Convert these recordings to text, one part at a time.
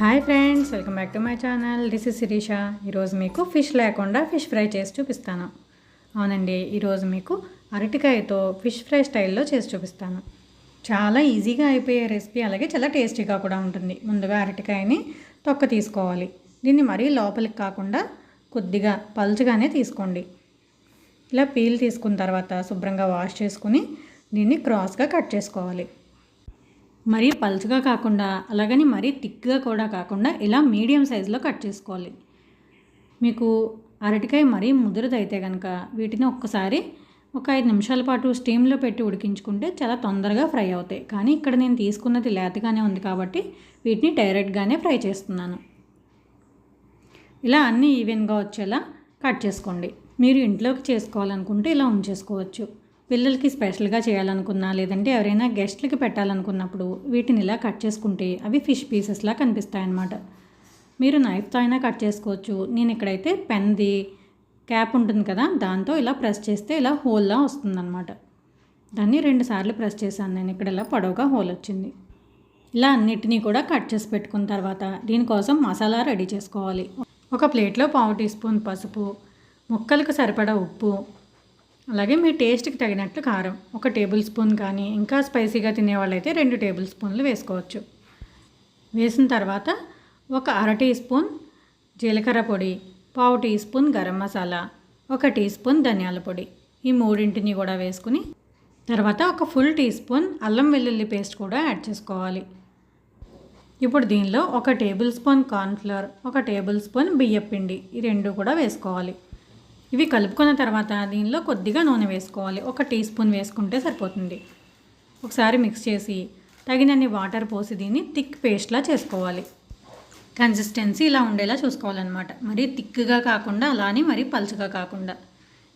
Hi friends welcome back to my channel this is Sirisha ఈరోజు మీకు fish లేకుండా fish fry చేసి చూపిస్తాను. అవునండి ఈరోజు మీకు అరటికాయతో ఫిష్ ఫ్రై స్టైల్లో చేసి చూపిస్తాను. చాలా ఈజీగా అయిపోయే రెసిపీ అలాగే చాలా టేస్టీగా కూడా ఉంటుంది. ముందుగా అరటికాయని తొక్క తీసుకోవాలి. దీన్ని మరీ లోపలికి కాకుండా కొద్దిగా పలుచగానే తీసుకోండి. ఇలా పీల్ తీసుకున్న తర్వాత శుభ్రంగా వాష్ చేసుకుని దీన్ని క్రాస్గా కట్ చేసుకోవాలి. మరీ పలుచగా కాకుండా అలాగని మరీ థిక్గా కూడా కాకుండా ఇలా మీడియం సైజులో కట్ చేసుకోవాలి. మీకు అరటికాయ మరీ ముదురుదైతే కనుక వీటిని ఒక్కసారి ఒక ఐదు నిమిషాల పాటు స్టీమ్లో పెట్టి ఉడికించుకుంటే చాలా తొందరగా ఫ్రై అవుతాయి. కానీ ఇక్కడ నేను తీసుకున్నది లేతగానే ఉంది కాబట్టి వీటిని డైరెక్ట్గానే ఫ్రై చేస్తున్నాను. ఇలా అన్నీ ఈవెన్గా వచ్చేలా కట్ చేసుకోండి. మీరు ఇంట్లోకి చేసుకోవాలనుకుంటే ఇలా ఉంచేసుకోవచ్చు. పిల్లలకి స్పెషల్గా చేయాలనుకున్నా లేదంటే ఎవరైనా గెస్ట్లకి పెట్టాలనుకున్నప్పుడు వీటిని ఇలా కట్ చేసుకుంటే అవి ఫిష్ పీసెస్లా కనిపిస్తాయన్నమాట. మీరు నైఫ్తో అయినా కట్ చేసుకోవచ్చు. నేను ఇక్కడైతే పెన్ది క్యాప్ ఉంటుంది కదా దాంతో ఇలా ప్రెస్ చేస్తే ఇలా హోల్లా వస్తుందన్నమాట. దాన్ని రెండు సార్లు ప్రెస్ చేశాను నేను. ఇక్కడ ఇలా పొడవుగా హోల్ వచ్చింది. ఇలా అన్నిటినీ కూడా కట్ చేసి పెట్టుకున్న తర్వాత దీనికోసం మసాలా రెడీ చేసుకోవాలి. ఒక ప్లేట్లో పావు టీ స్పూన్ పసుపు ముక్కలకు సరిపడా ఉప్పు అలాగే మీ టేస్ట్కి తగినట్లు కారం. ఒక టేబుల్ స్పూన్ కానీ ఇంకా స్పైసీగా తినేవాళ్ళైతే రెండు టేబుల్ స్పూన్లు వేసుకోవచ్చు. వేసిన తర్వాత ఒక అర టీ స్పూన్ జీలకర్ర పొడి పావు టీ స్పూన్ గరం మసాలా ఒక టీ స్పూన్ ధనియాల పొడి. ఈ మూడింటిని కూడా వేసుకుని తర్వాత ఒక ఫుల్ టీ స్పూన్ అల్లం వెల్లుల్లి పేస్ట్ కూడా యాడ్ చేసుకోవాలి. ఇప్పుడు దీనిలో ఒక టేబుల్ స్పూన్ కార్న్ఫ్లవర్ ఒక టేబుల్ స్పూన్ బియ్యపిండి ఈ రెండు కూడా వేసుకోవాలి. ఇవి కలుపుకున్న తర్వాత దీనిలో కొద్దిగా నూనె వేసుకోవాలి. ఒక టీ స్పూన్ వేసుకుంటే సరిపోతుంది. ఒకసారి మిక్స్ చేసి తగినన్ని వాటర్ పోసి దీన్ని థిక్ పేస్ట్లా చేసుకోవాలి. కన్సిస్టెన్సీ ఇలా ఉండేలా చూసుకోవాలన్నమాట. మరీ థిక్గా కాకుండా అలానే మరీ పలుచగా కాకుండా.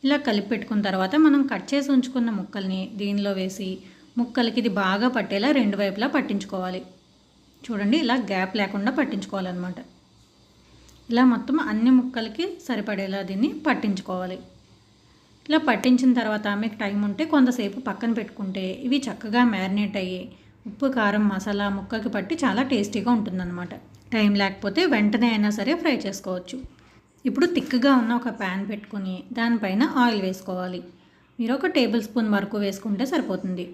ఇలా కలిపి పెట్టుకున్న తర్వాత మనం కట్ చేసి ఉంచుకున్న ముక్కల్ని దీనిలో వేసి ముక్కలకి ఇది బాగా పట్టేలా రెండు వైపులా పట్టించుకోవాలి. చూడండి ఇలా గ్యాప్ లేకుండా పట్టించుకోవాలన్నమాట. ఇలా మొత్తం అన్ని ముక్కలకి సరిపడేలా దీన్ని పట్టించుకోవాలి. ఇలా పట్టించిన తర్వాత మీకు టైం ఉంటే కొంతసేపు పక్కన పెట్టుకుంటే ఇవి చక్కగా మ్యారినేట్ అయ్యి ఉప్పు కారం మసాలా ముక్కకి పట్టి చాలా టేస్టీగా ఉంటుందన్నమాట. టైం లేకపోతే వెంటనే అయినా సరే ఫ్రై చేసుకోవచ్చు. ఇప్పుడు థిక్గా ఉన్న ఒక ప్యాన్ పెట్టుకుని దానిపైన ఆయిల్ వేసుకోవాలి. మీరు ఒక టేబుల్ స్పూన్ వరకు వేసుకుంటే సరిపోతుంది.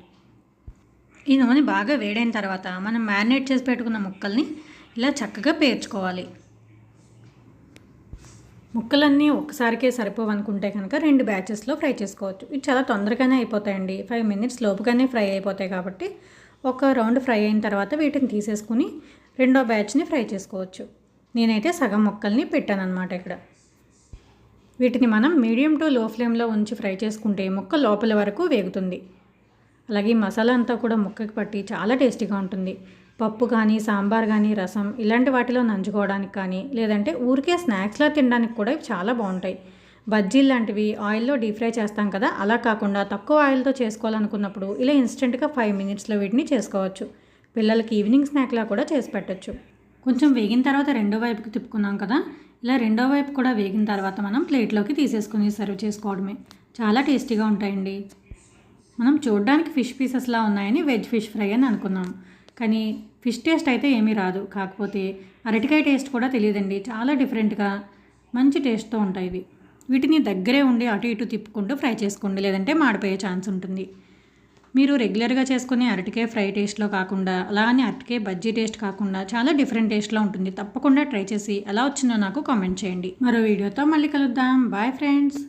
ఈ నూనె బాగా వేడైన తర్వాత మనం మ్యారినేట్ చేసి పెట్టుకున్న ముక్కల్ని ఇలా చక్కగా పేర్చుకోవాలి. ముక్కలన్నీ ఒక్కసారికే సరిపోవనుకుంటే కనుక రెండు బ్యాచెస్లో ఫ్రై చేసుకోవచ్చు. ఇవి చాలా తొందరగానే అయిపోతాయండి. ఫైవ్ మినిట్స్ లోపుగానే ఫ్రై అయిపోతాయి కాబట్టి ఒక రౌండ్ ఫ్రై అయిన తర్వాత వీటిని తీసేసుకుని రెండో బ్యాచ్ని ఫ్రై చేసుకోవచ్చు. నేనైతే సగం ముక్కల్ని పెట్టాను అనమాట ఇక్కడ. వీటిని మనం మీడియం టు లో ఫ్లేమ్లో ఉంచి ఫ్రై చేసుకుంటే ముక్క లోపల వరకు వేగుతుంది. అలాగే మసాలా అంతా కూడా ముక్కకి పట్టి చాలా టేస్టీగా ఉంటుంది. పప్పు కానీ సాంబార్ కానీ రసం ఇలాంటి వాటిలో నంచుకోవడానికి కానీ లేదంటే ఊరికే స్నాక్స్లో తినడానికి కూడా ఇవి చాలా బాగుంటాయి. బజ్జీలు లాంటివి ఆయిల్లో డీప్ ఫ్రై చేస్తాం కదా అలా కాకుండా తక్కువ ఆయిల్తో చేసుకోవాలనుకున్నప్పుడు ఇలా ఇన్స్టెంట్గా ఫైవ్ మినిట్స్లో వీటిని చేసుకోవచ్చు. పిల్లలకి ఈవినింగ్ స్నాక్లా కూడా చేసి పెట్టచ్చు. కొంచెం వేగిన తర్వాత రెండో వైపుకి తిప్పుకున్నాం కదా ఇలా రెండో వైపు కూడా వేగిన తర్వాత మనం ప్లేట్లోకి తీసేసుకుని సర్వ్ చేసుకోవడమే. చాలా టేస్టీగా ఉంటాయండి. మనం చూడడానికి ఫిష్ పీసెస్లా ఉన్నాయని వెజ్ ఫిష్ ఫ్రై అని అనుకున్నాం. కానీ ఫిష్ టేస్ట్ అయితే ఏమీ రాదు. కాకపోతే అరటికాయ టేస్ట్ కూడా తెలియదండి. చాలా డిఫరెంట్గా మంచి టేస్ట్తో ఉంటాయి ఇవి. వీటిని దగ్గరే ఉండి అటు ఇటు తిప్పుకుంటూ ఫ్రై చేసుకోండి. లేదంటే మాడిపోయే ఛాన్స్ ఉంటుంది. మీరు రెగ్యులర్గా చేసుకునే అరటికాయ ఫ్రై టేస్ట్లో కాకుండా అలానే అరటికాయ బజ్జీ టేస్ట్ కాకుండా చాలా డిఫరెంట్ టేస్ట్లో ఉంటుంది. తప్పకుండా ట్రై చేసి ఎలా వచ్చిందో నాకు కామెంట్ చేయండి. మరో వీడియోతో మళ్ళీ కలుద్దాం. Bye friends.